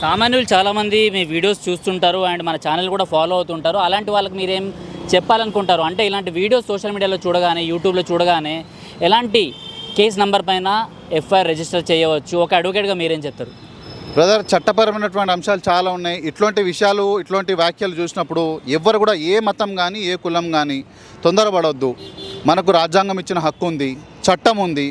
సామాన్యులు చాలామంది మీ వీడియోస్ చూస్తుంటారు అండ్ మన ఛానల్ కూడా ఫాలో అవుతుంటారు. అలాంటి వాళ్ళకి మీరేం చెప్పాలనుకుంటారు? అంటే ఇలాంటి వీడియోస్ సోషల్ మీడియాలో చూడగానే యూట్యూబ్లో చూడగానే ఎలాంటి కేస్ నంబర్ పైన ఎఫ్ఐఆర్ రిజిస్టర్ చేయవచ్చు? ఒక అడ్వకేట్గా మీరేం చెప్తారు? బ్రదర్ చట్టపరమైనటువంటి అంశాలు చాలా ఉన్నాయి. ఇట్లాంటి విషయాలు ఇట్లాంటి వ్యాఖ్యలు చూసినప్పుడు ఎవ్వరు కూడా ఏ మతం కానీ ఏ కులం కానీ తొందరపడవద్దు మనకు రాజ్యాంగం ఇచ్చిన హక్కు ఉంది చట్టం ఉంది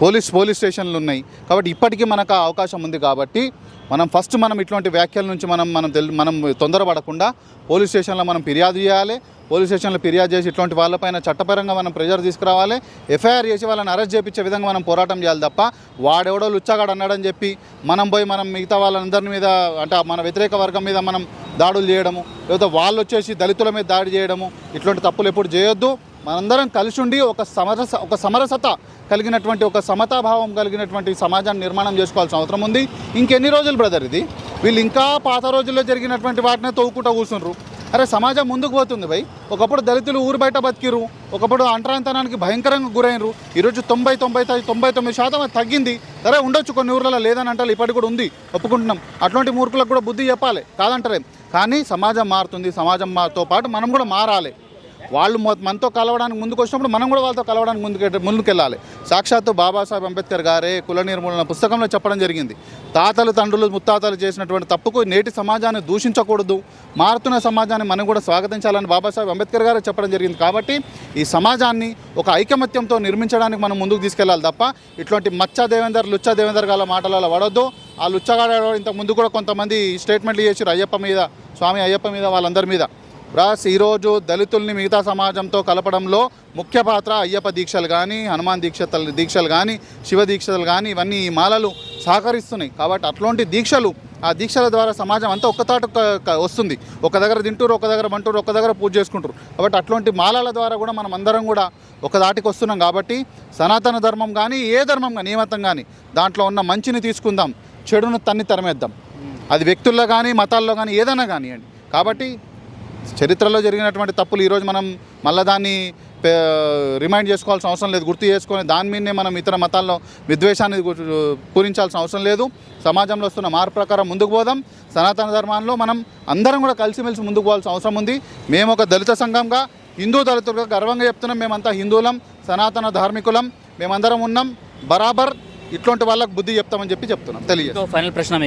పోలీస్ పోలీస్ స్టేషన్లు ఉన్నాయి. కాబట్టి ఇప్పటికీ మనకు ఆ అవకాశం ఉంది కాబట్టి మనం ఫస్ట్ మనం ఇట్లాంటి వ్యాఖ్యల నుంచి మనం మనం తెల్ మనం తొందరపడకుండా పోలీస్ స్టేషన్లో మనం ఫిర్యాదు చేయాలి. పోలీస్ స్టేషన్లో ఫిర్యాదు చేసి ఇట్లాంటి వాళ్ళపైన చట్టపరంగా మనం ప్రెజర్ తీసుకురావాలి. ఎఫ్ఐఆర్ చేసి వాళ్ళని అరెస్ట్ చేయించే విధంగా మనం పోరాటం చేయాలి తప్ప వాడెవడో లుచ్చగాడు అన్నాడని చెప్పి మనం పోయి మనం మిగతా వాళ్ళందరి మీద అంటే మన వ్యతిరేక వర్గం మీద మనం దాడులు చేయడము లేకపోతే వాళ్ళు వచ్చేసి దళితుల మీద దాడి చేయడము ఇట్లాంటి తప్పులు ఎప్పుడు చేయొద్దు. మనందరం కలిసి ఉండి ఒక సమరస ఒక సమరసత కలిగినటువంటి ఒక సమతాభావం కలిగినటువంటి సమాజాన్ని నిర్మాణం చేసుకోవాల్సిన అవసరం ఉంది. ఇంకెన్ని రోజులు బ్రదర్ ఇది? వీళ్ళు ఇంకా పాత రోజుల్లో జరిగినటువంటి వాటినే తవ్వుకుంటూ కూర్చుండ్రు. అరే సమాజం ముందుకు పోతుంది భయ్. ఒకప్పుడు దళితులు ఊరు బయట బతికిరు ఒకప్పుడు అంటరాంతనానికి భయంకరంగా గురైనరు ఈరోజు తొంభై తొంభై తొంభై తొమ్మిది శాతం తగ్గింది. సరే ఉండొచ్చు కొన్ని ఊర్లలో లేదని అంటారు ఇప్పటికి కూడా ఉంది. ఒప్పుకుంటున్నాం. అటువంటి మూర్ఖులకు కూడా బుద్ధి చెప్పాలి. కాదంటారే? కానీ సమాజం మారుతుంది సమాజం పాటు మనం కూడా మారాలి. వాళ్ళు మనతో కలవడానికి ముందుకు వచ్చినప్పుడు మనం కూడా వాళ్ళతో కలవడానికి ముందుకు ముందుకెళ్ళాలి. సాక్షాత్తు బాబాసాహెబ్ అంబేద్కర్ గారే కుల నిర్మూలన పుస్తకంలో చెప్పడం జరిగింది. తాతలు తండ్రులు ముత్తాతలు చేసినటువంటి తప్పుకు నేటి సమాజాన్ని దూషించకూడదు. మారుతున్న సమాజాన్ని మనం కూడా స్వాగతించాలని బాబాసాహెబ్ అంబేద్కర్ గారే చెప్పడం జరిగింది. కాబట్టి ఈ సమాజాన్ని ఒక ఐకమత్యంతో నిర్మించడానికి మనం ముందుకు తీసుకెళ్ళాలి తప్ప ఇటువంటి మచ్చ దేవేందర్ లుచ్చ దేవేందర్ గాల మాటలలో పడొద్దు ఆ లుచ్చగాడ ఇంతకు ముందు కూడా కొంతమంది స్టేట్మెంట్లు చేసారు అయ్యప్ప మీద స్వామి అయ్యప్ప మీద వాళ్ళందరి మీద. రాస్ ఈరోజు దళితుల్ని మిగతా సమాజంతో కలపడంలో ముఖ్య పాత్ర అయ్యప్ప దీక్షలు కానీ హనుమాన్ దీక్ష దీక్షలు కానీ శివ దీక్షలు కానీ ఇవన్నీ ఈ మాలలు సహకరిస్తున్నాయి. కాబట్టి అట్లాంటి దీక్షలు ఆ దీక్షల ద్వారా సమాజం అంతా ఒక్కతాట వస్తుంది. ఒక దగ్గర తింటూరు ఒక దగ్గర మంటూరు ఒక దగ్గర పూజ చేసుకుంటారు కాబట్టి అట్లాంటి మాలల ద్వారా కూడా మనం అందరం కూడా ఒక దాటికి వస్తున్నాం. కాబట్టి సనాతన ధర్మం కానీ ఏ ధర్మం కానీ ఏ మతం కానీ దాంట్లో ఉన్న మంచిని తీసుకుందాం చెడును తన్ని తరమేద్దాం. అది వ్యక్తుల్లో కానీ మతాల్లో కానీ ఏదైనా కానివ్వండి కాబట్టి చరిత్రలో జరిగినటువంటి తప్పులు ఈరోజు మనం మళ్ళీ దాన్ని పే- రిమైండ్ చేసుకోవాల్సిన అవసరం లేదు. గుర్తు చేసుకొని దాని మీదనే మనం ఇతర మతాల్లో విద్వేషాన్ని పూరించాల్సిన అవసరం లేదు. సమాజంలో వస్తున్న మార్పు ప్రకారం ముందుకు పోదాం. సనాతన ధర్మాల్లో మనం అందరం కూడా కలిసిమెలిసి ముందుకు పోవాల్సిన అవసరం ఉంది. మేము ఒక దళిత సంఘంగా హిందూ దళితులుగా గర్వంగా చెప్తున్నాం. మేమంతా హిందువులం సనాతన ధార్మికులం. మేమందరం ఉన్నాం. బరాబర్ ఇట్లాంటి వాళ్ళకు బుద్ధి చెప్తామని చెప్పి చెప్తున్నాం. తెలియదు ఫైనల్ ప్రశ్న